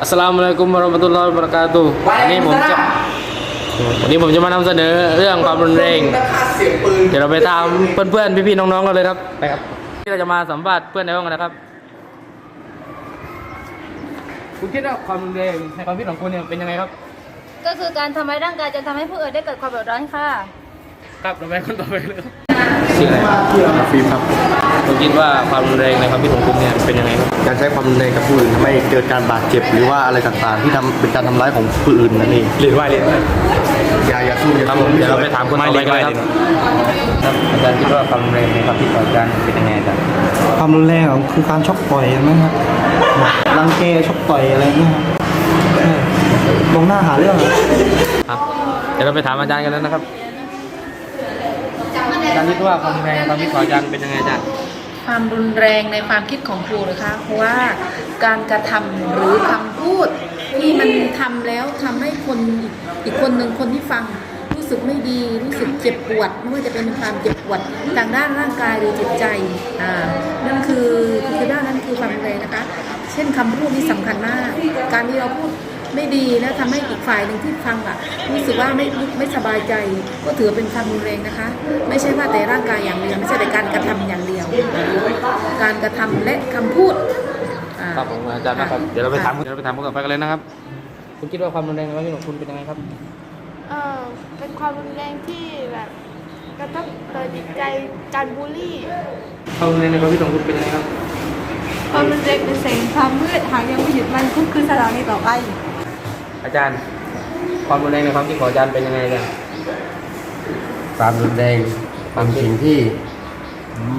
อัสสลามุอะลัยกุมวะเราะห์มะตุลลอฮิวะบะเราะกาตุฮ์วันนี้ผมจะวันนี้ผมจะมานำเสนอเรื่องความรุนแรงเสียงปืนเดี๋ยวเราไปตามเพื่อนๆพี่ๆน้องๆกันเลยครับไปครับที่เราจะมาสัมภาษณ์เพื่อนในห้องกันนะครับ คุณคิดว่าความรุนแรงในความคิดของคุณเนี่ยเป็นยังไงครับ ก็คือการทำร้ายร่างกายจนทำให้ผู้อื่นได้เกิดความเดือดร้อนค่ะ ครับเราไปคนต่อไปเลยครับชื่ออะไรครับฟิล์มครับ คุณคิดว่าความรุนแรงในความคิดของคุณเนี่ยเป็นยังไงครับการใช้ความรุนแรงกับผู้อื่นทำให้เกิดการบาดเจ็บหรือว่าอะไรต่างๆ ที่ทำเป็นการทำร้ายของผู้อื่นนั่นเองเรียนว่าเรียนว่าอย่าอย่าสู้อย่าครับสู้ผมเดี๋ยวเราไปถามคนต่อไปกันเลยครับครับอาจารย์คิดว่าความรุนแรงในความคิดของอาจารย์เป็นยังไงอาจารย์ความรุนแรงของคือการชกต่อยนะครับรังแกชกต่อยอะไรเงี้ยครับใช่ลงหน้าหาเรื่องอะครับเดี๋ยวเราไปถามอาจารย์กันแล้วนะครับอาจารย์คิดว่าความรุนแรงในความคิดของอาจารย์เป็นยังไงอาจารย์ ความรุนแรงในความคิดของครูนะคะเพราะว่าการกระทำหรือคำพูดที่มันทำแล้วทำให้คนอีกคนหนึ่งคนที่ฟังรู้สึกไม่ดีรู้สึกเจ็บปวดไม่ว่าจะเป็นความเจ็บปวดทางด้านร่างกายหรือจิตใจอ่านั่นคือคือด้านนั้นคือความรุนแรงนะคะ เช่นคำพูดนี่สำคัญมาก การที่เราพูด ไม่ดีแล้วทำให้อีกฝ่ายหนึ่งที่ฟังอะรู้สึกว่าไม่ไม่สบายใจ ก็ถือเป็นความรุนแรงนะคะ ไม่ใช่ว่าแต่ร่างกายอย่างเดียวไม่ใช่แต่การกระทำอย่างเดียว การกระทำและคำพูดอ่าครับผมอาจารย์นะครับเดี๋ยวเราไปถามเดี๋ยวเราไปถามคนต่อไปกันเลยนะครับ คุณคิดว่าความรุนแรงในความคิดของคุณเป็นยังไงครับเออเป็นความรุนแรงที่แบบกระทบต่อจิตใจการบูลลี่ความรุนแรงในความคิดของคุณเป็นยังไงครับความรุนแรงเป็นแสงความมืดหากยังไม่หยุดมันก็คือสถานีต่อไป อาจารย์ ความรุนแรงในความคิดของอาจารย์เป็นยังไงอาจารย์ความรุนแรงความสิ่งที่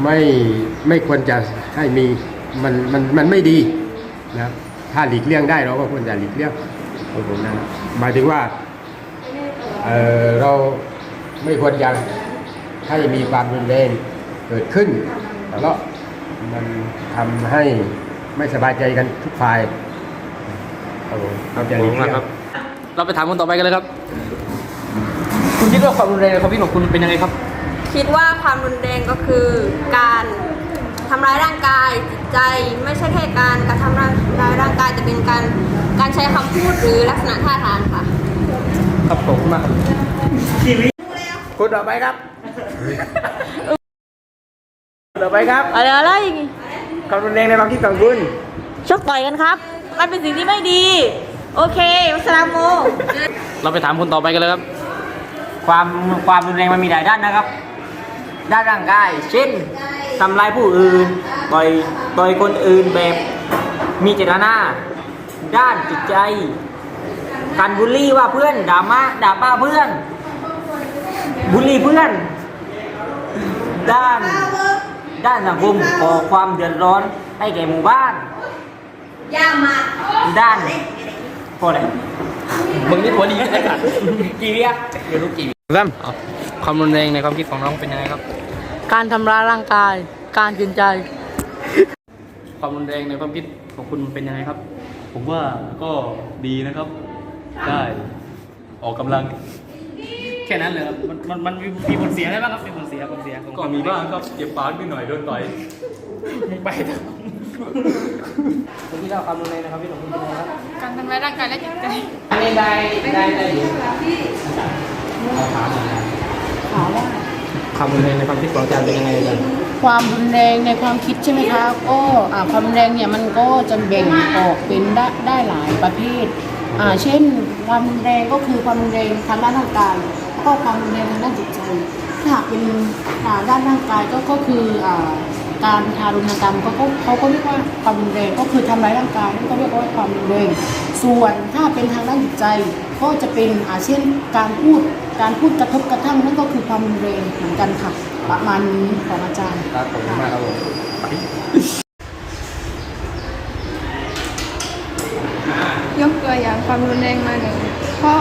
ไม่ไม่ควรจะให้มีมันมันมันไม่ดีนะครับถ้าหลีกเลี่ยงได้เราก็ควรจะหลีกเลี่ยงของผมนะหมายถึงว่าเอ่อเราไม่ควรจะให้มีความรุนแรงเกิดขึ้นแล้วมันทำให้ไม่สบายใจกันทุกฝ่ายครับผมเราจะหลีกเลี่ยง เราไปถามคนต่อไปกันเลยครับ คุณคิดว่าความรุนแรงในความคิดของคุณเป็นยังไงครับ คิดว่าความรุนแรงก็คือการทำร้ายร่างกายจิตใจไม่ใช่แค่การกระทำร้ายร่างกายแต่เป็นการการใช้คำพูดหรือลักษณะท่าทางค่ะ ครับผมมากครับคุณต่อไปครับต่อไปครับอะไรอะไรความรุนแรงในความคิดของคุณ ชกต่อยกันครับ มันเป็นสิ่งที่ไม่ดี โอเควัสลามโมเราไปถามคนต่อไปกันเลยครับ ความความรุนแรงมันมีหลายด้านนะครับ ด้านร่างกาย เช่นทำร้ายผู้อื่นต่อยต่อยคนอื่นแบบมีเจตนา ด้านจิตใจ การบูลลี่ว่าเพื่อนด่ามาด่าป้าเพื่อนบูลลี่เพื่อน ด้าน ด้านสังคมก่อความเดือดร้อนให้แก่หมู่บ้าน ด้าน พออะไรมึงนี่ตัวดีเลยครับกี่วิอะเดี๋ยวรู้กี่วิซ้ำความรุนแรงในความคิดของน้องเป็นยังไงครับ การทำร้ายร่างกาย การจิตใจ ความรุนแรงในความคิดของคุณเป็นยังไงครับ ผมว่าก็ดีนะครับ ได้ออกกำลัง แค่นั้นเลยครับมันมันมันมีมีผลเสียอะไรบ้างครับมีผลเสียผลเสียของก็มีบ้างครับเจ็บปากนิดหน่อยโดนต่อยมึงไปเถอะ คุณคิดว่าความรุนแรงในความคิดของคุณเป็นยังไงครับการทำร้ายร่างกายและจิตใจอันนี้ได้ได้ได้อยู่ความรุนแรงในความคิดของอาจารย์เป็นยังไงอาจารย์ความรุนแรงในความคิดใช่ไหมคะก็อ่าความรุนแรงเนี่ยมันก็จะแบ่งออกเป็นได้ได้หลายประเภทอ่าเช่นความรุนแรงก็คือความรุนแรงทางด้านร่างกายแล้วก็ความรุนแรงทางด้านจิตใจถ้าหากเป็นอ่าด้านร่างกายก็ก็คืออ่า การทารุณกรรมก็ก็เขาก็เรียกว่าความรุนแรงก็คือทำร้ายร่างกายนั่นก็เรียกว่าความรุนแรงส่วนถ้าเป็นทางด้านจิตใจก็จะเป็นอาเช่นการพูดการพูดกระทบกระทั่งนั่นก็คือความรุนแรงเหมือนกันค่ะ ประมาณนี้ของอาจารย์ครับผมมากครับผมยกตัวอย่างความรุนแรงมาหนึ่งข้อ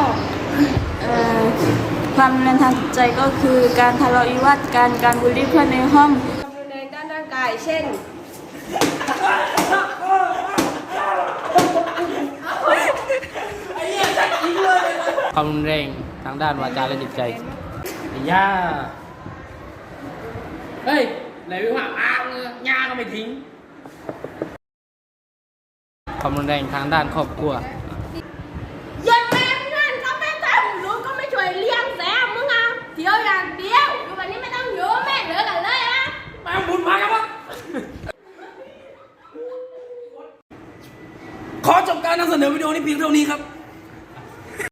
เอ่อความรุนแรงทางจิตใจก็คือการทะเลาะวิวาทการการบูลลี่เพื่อนในห้องความรุนแรง เช่นความรุนแรงทางด้านวาจาและจิตใจย่าเฮ้ยไหนวิวาอ้าวย่าก็ไม่ทิ้งความรุนแรงทางด้านครอบครัว การนำเสนอวิดีโอนี้เพียงเท่านี้ครับ